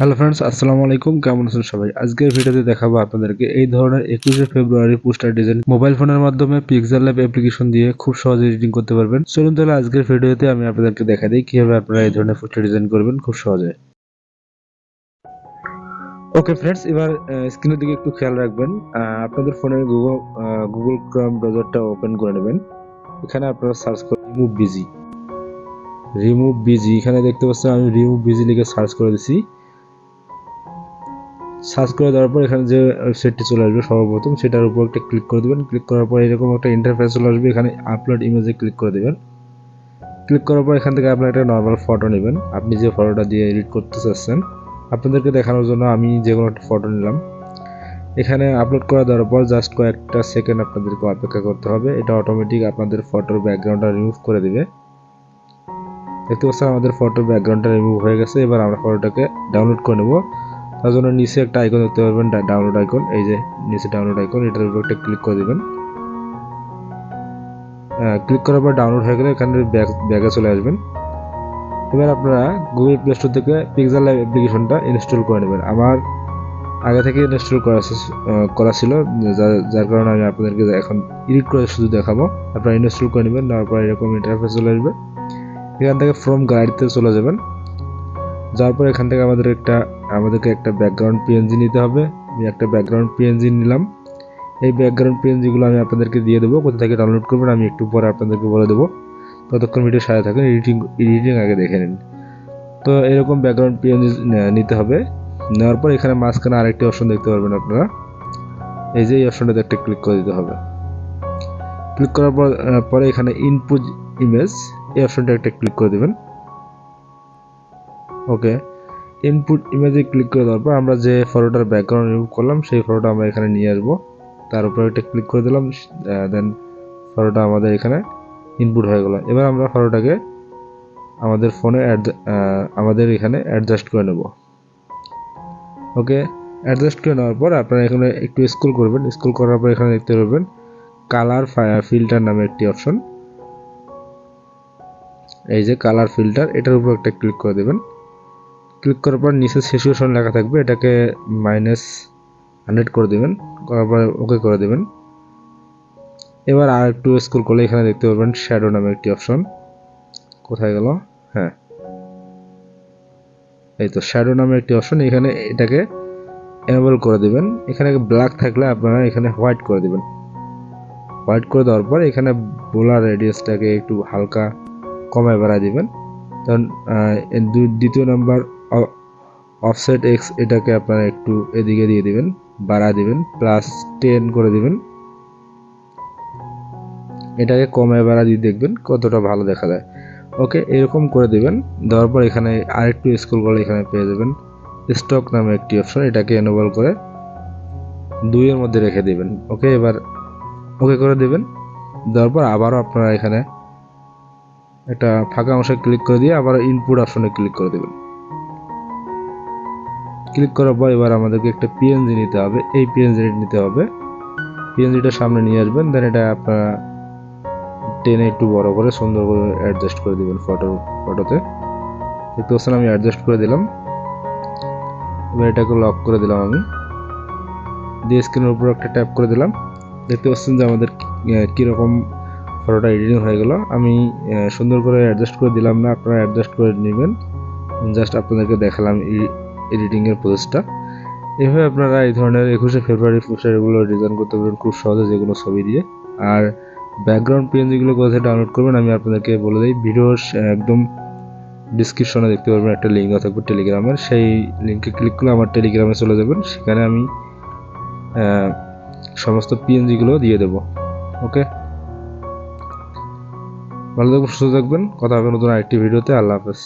Hello friends আসসালামু আলাইকুম। কেমন আছেন সবাই? আজকের ভিডিওতে দেখাবো আপনাদেরকে এই ধরনের একুশে ফেব্রুয়ারি পোস্টার ডিজাইন মোবাইল ফোনের মাধ্যমে পিক্সেল ল্যাব অ্যাপ্লিকেশন দিয়ে খুব সহজে এডিটিং করতে পারবেন। চলুন তাহলে আজকের ভিডিওতে আমি আপনাদেরকে দেখা দিই কীভাবে আপনারা এই ধরনের পোস্টার ডিজাইন করবেন খুব সহজে। ওকে ফ্রেন্ডস এবার স্ক্রিনের দিকে একটু খেয়াল রাখবেন। আপনাদের ফোনে গুগল গুগল ক্রোম ব্রাউজারটা ওপেন করে নেবেন। এখানে আপনারা সার্চ করুন রিমুভ বিজি রিমুভ বিজি এখানে দেখতে পাচ্ছেন আমি রিমুভ বিজি লিখে সার্চ করে দিছি। সার্চ করে দেওয়ার পর এখানে যে ওয়েবসাইটটি চলে আসবে সর্বপ্রথম, সেটার উপর একটা ক্লিক করে দেবেন। ক্লিক করার পর এরকম একটা ইন্টারফেস চলে আসবে, এখানে আপলোড ইমেজে ক্লিক করে দেবেন। ক্লিক করার পর এখান থেকে আপনার একটা নর্মাল ফটো নেবেন। আপনি যে ফটোটা দিয়ে এডিট করতে চাচ্ছেন, আপনাদেরকে দেখানোর জন্য আমি যে কোনো একটা ফটো নিলাম। এখানে আপলোড করা দেওয়ার পর জাস্ট কয়েকটা সেকেন্ড আপনাদেরকে অপেক্ষা করতে হবে। এটা অটোমেটিক আপনাদের ফটোর ব্যাকগ্রাউন্ডটা রিমুভ করে দেবে। দেখতে পাচ্ছেন আমাদের ফটোর ব্যাকগ্রাউন্ডটা রিমুভ হয়ে গেছে। এবার আমরা ফটোটাকে ডাউনলোড করে নেব। তার জন্য নিচে একটা আইকন দেখতে পারবেন ডাউনলোড আইকন এই যে নিচে ডাউনলোড আইকন এটার উপর একটা ক্লিক করে দিবেন। ক্লিক করার পর ডাউনলোড হয়ে গেলে এখানে ব্যাগ ব্যাগে চলে আসবেন। এবার আপনারা গুগল প্লে স্টোর থেকে পিক্সেল লাইভ অ্যাপ্লিকেশনটা ইনস্টল করে নেবেন। আমার আগে থেকে ইনস্টল করা করা ছিল যার কারণে আমি আপনাদেরকে এখন এডিট করে শুধু দেখাবো। আপনারা ইনস্টল করে নেবেন, নেওয়ার পর এরকম ইন্টারফেস চলে আসবে। এখান থেকে ফ্রম গ্যালারিতে চলে যাবেন। যাওয়ার পর এখান থেকে আমাদের একটা, আমাদেরকে একটা ব্যাকগ্রাউন্ড পিএনজি নিতে হবে। আমি একটা ব্যাকগ্রাউন্ড পিএনজি নিলাম। এই ব্যাকগ্রাউন্ড পিএনজিগুলো আমি আপনাদেরকে দিয়ে দেবো। কোথা থেকে ডাউনলোড করবেন আমি একটু পরে আপনাদেরকে বলে দেবো। ততক্ষণ ভিডিও সাথে থাকুন এডিটিং এডিটিং আগে দেখে নিন। তো এরকম ব্যাকগ্রাউন্ড পিএনজি নিতে হবে। নেওয়ার পর এখানে মাঝখানে আরেকটি অপশন দেখতে পারবেন আপনারা। এই যে এই অপশনটাতে একটা ক্লিক করে দিতে হবে। ক্লিক করার পর পরে এখানে ইনপুট ইমেজ এই অপশনটা একটা ক্লিক করে দেবেন। ওকে ইনপুট ইমেজে ক্লিক করে দেওয়ার পর আমরা যে ফটোটার ব্যাকগ্রাউন্ড রিমুভ করলাম, সেই ফটোটা আমরা এখানে নিয়ে আসব। তার উপরে একটা ক্লিক করে দিলাম দেন ফটোটা আমাদের এখানে ইনপুট হয়ে গেল। এবার আমরা ফটোটাকে আমাদের ফোনে আমাদের এখানে অ্যাডজাস্ট করে নেব। ওকে অ্যাডজাস্ট করে নেওয়ার পর আপনারা এখানে একটু স্ক্রল করবেন। স্ক্রল করার পর এখানে দেখতে পারবেন কালার ফিল্টার নামে একটি অপশন এই যে কালার ফিল্টার এটার উপর একটা ক্লিক করে দেবেন। ক্লিক করার পর নিচে সিচুয়েশন লেখা থাকবে, এটাকে মাইনাস হান্ড্রেড করে দেবেন, করার পর ওকে করে দেবেন। এবার আর একটু স্ক্রল করলে এখানে দেখতে পারবেন শ্যাডো নামে একটি অপশন কোথায় গেল? হ্যাঁ। এই তো শ্যাডো নামে একটি অপশন এখানে এটাকে এনেবল করে দিবেন। এখানে ব্ল্যাক থাকলে আপনারা এখানে হোয়াইট করে দেবেন। হোয়াইট করে দেওয়ার পর এখানে বোলার রেডিয়াসটাকে একটু হালকা কমায় বাড়ায় দিবেন। কারণ দ্বিতীয় নাম্বার অফসেট এক্স এটাকে আপনারা একটু এদিকে দিয়ে দিবেন, বাড়া দিবেন প্লাস টেন করে দিবেন। এটাকে কমায় বাড়া দিয়ে দেখবেন কতটা ভালো দেখা যায়। ওকে এরকম করে দিবেন, দেওয়ার পর এখানে আরেকটু স্কুল করলে এখানে পেয়ে যাবেন স্টক নামে একটি অপশন এটাকে এনেবল করে দুইয়ের মধ্যে রেখে দিবেন। ওকে এবার ওকে করে দিবেন, দেওয়ার পর আবারও আপনারা এখানে একটা ফাঁকা অংশে ক্লিক করে দিয়ে আবার ইনপুট অপশনে ক্লিক করে দেবেন। ক্লিক করার পর এবার আমাদেরকে একটা পিএনজি নিতে হবে। এই পিএনজি নিতে হবে। পিএনজিটা সামনে নিয়ে আসবেন দেন এটা আপনারা টেনে একটু বড় করে সুন্দর করে অ্যাডজাস্ট করে দিবেন ফটো ফটোতে দেখতে পাচ্ছেন আমি অ্যাডজাস্ট করে দিলাম। এবার এটাকে লক করে দিলাম আমি। দিয়ে স্ক্রিনের উপর একটা ট্যাপ করে দিলাম। দেখতে পাচ্ছেন যে আমাদের কীরকম ফটোটা এডিটিং হয়ে গেল। আমি সুন্দর করে অ্যাডজাস্ট করে দিলাম না, আপনারা অ্যাডজাস্ট করে নেবেন। জাস্ট আপনাদেরকে দেখালাম এডিটিংয়ের প্রসেসটা এভাবে আপনারা এই ধরনের একুশে ফেব্রুয়ারি পোস্টারগুলো ডিজাইন করতে পারবেন খুব সহজে যে কোনো ছবি দিয়ে। আর ব্যাকগ্রাউন্ড পিএনজিগুলো কোথায় ডাউনলোড করবেন আমি আপনাদেরকে বলে দিই ভিডিওর একদম ডিসক্রিপশনে দেখতে পারবেন একটা লিঙ্ক থাকবে টেলিগ্রামের সেই লিঙ্কে ক্লিক করলে আমার টেলিগ্রামে চলে যাবেন। সেখানে আমি সমস্ত পিএনজিগুলো দিয়ে দেবো। ওকে ভালো থাকবেন, সুস্থ থাকবেন। কথা হবে নতুন আরেকটি ভিডিওতে আল্লাহ হাফেজ।